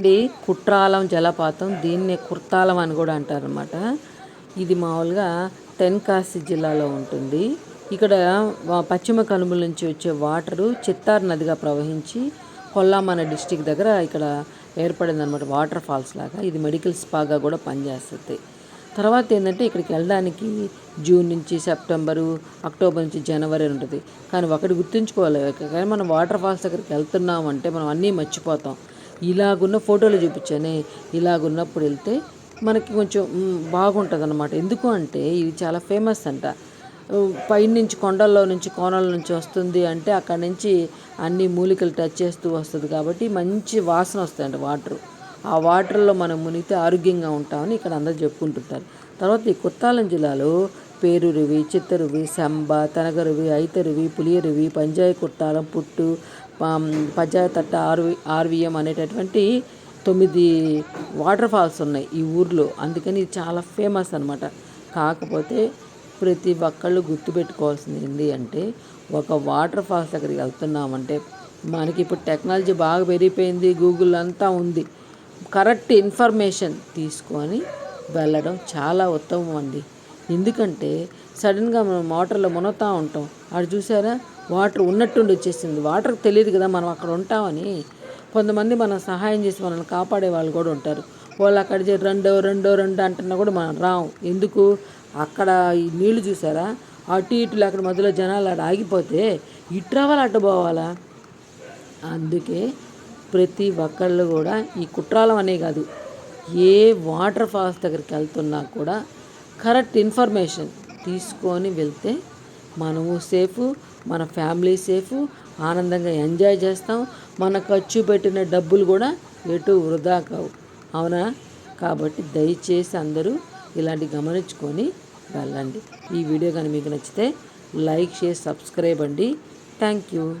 ఇది కుట్రాలం జలపాతం దీన్నే కుర్తాలం అని కూడా అంటారు అనమాట ఇది మామూలుగా తెన్కాసి జిల్లాలో ఉంటుంది. ఇక్కడ పశ్చిమ కనుమల నుంచి వచ్చే వాటరు చిత్తార్ నదిగా ప్రవహించి కొల్లామన డిస్టిక్ దగ్గర ఇక్కడ ఏర్పడింది అనమాట వాటర్ ఫాల్స్ లాగా. ఇది మెడికల్ స్పాగా కూడా పనిచేస్తుంది. తర్వాత ఏంటంటే ఇక్కడికి వెళ్ళడానికి జూన్ నుంచి సెప్టెంబరు అక్టోబర్ నుంచి జనవరి ఉంటుంది. కానీ ఒకటి గుర్తుంచుకోవాలి కానీ మనం వాటర్ ఫాల్స్ దగ్గరికి వెళ్తున్నాం అంటే మనం అన్నీ మర్చిపోతాం. ఇలాగున్న ఫోటోలు చూపించాను ఇలాగున్నప్పుడు వెళ్తే మనకి కొంచెం బాగుంటుంది అనమాట ఎందుకు అంటే ఇది చాలా ఫేమస్ అంట. పైనుంచి కొండల్లో నుంచి కోనల నుంచి వస్తుంది అంటే అక్కడ నుంచి అన్ని మూలికలు టచ్ చేస్తూ వస్తుంది కాబట్టి మంచి వాసన వస్తాయంట వాటర్. ఆ వాటర్లో మనం మునిగితే ఆరోగ్యంగా ఉంటామని ఇక్కడ అందరూ చెప్పుకుంటుంటారు. తర్వాత ఈ కుత్తాలం జిల్లాలో పేరురువి చిత్తరువి సంబ తనగరువి ఐతరువి పులియరువి పంజాయి కుట్టాలం పుట్టు పంచాయత్ తట్ట ఆర్వి ఆర్విఎం అనేటటువంటి తొమ్మిది వాటర్ ఫాల్స్ ఉన్నాయి ఈ ఊర్లో. అందుకని ఇది చాలా ఫేమస్ అనమాట కాకపోతే ప్రతి ఒక్కళ్ళు గుర్తుపెట్టుకోవాల్సింది ఏంటి అంటే ఒక వాటర్ ఫాల్స్ దగ్గరికి వెళ్తున్నామంటే మనకి ఇప్పుడు టెక్నాలజీ బాగా పెరిగిపోయింది గూగుల్ అంతా ఉంది. కరెక్ట్ ఇన్ఫర్మేషన్ తీసుకొని వెళ్ళడం చాలా ఉత్తమం అండి. ఎందుకంటే సడన్గా మనం మోటార్లో మునగుతూ ఉంటాం. అక్కడ చూసారా? వాటర్ ఉన్నట్టుండి వచ్చేసింది. వాటర్ తెలియదు కదా మనం అక్కడ ఉంటామని. కొంతమంది మనం సహాయం చేసి మనల్ని కాపాడే వాళ్ళు కూడా ఉంటారు. వాళ్ళు అక్కడ రెండో రెండో రెండో రెండు అంటున్నా కూడా మనం రాం ఎందుకు? అక్కడ ఈ నీళ్ళు చూసారా? అటు ఇటు అక్కడ మధ్యలో జనాలు అక్కడ ఆగిపోతే ఇటు రావాలా అటు పోవాలా? అందుకే ప్రతి ఒక్కళ్ళు కూడా ఈ కుట్రాలం అనే కాదు ఏ వాటర్ ఫాల్స్ దగ్గరికి వెళ్తున్నా కూడా కరెక్ట్ ఇన్ఫర్మేషన్ తీసుకొని వెళ్తే మనము సేఫ్ మన ఫ్యామిలీ సేఫ్ ఆనందంగా ఎంజాయ్ చేస్తాం. మన ఖర్చు పెట్టిన డబ్బులు కూడా ఎటు వృధా కావు. అవునా? కాబట్టి దయచేసి అందరూ ఇలాంటి గమనించుకొని వెళ్ళండి. ఈ వీడియో కానీ మీకు నచ్చితే లైక్ షేర్ సబ్స్క్రైబ్ అండి. Thank you.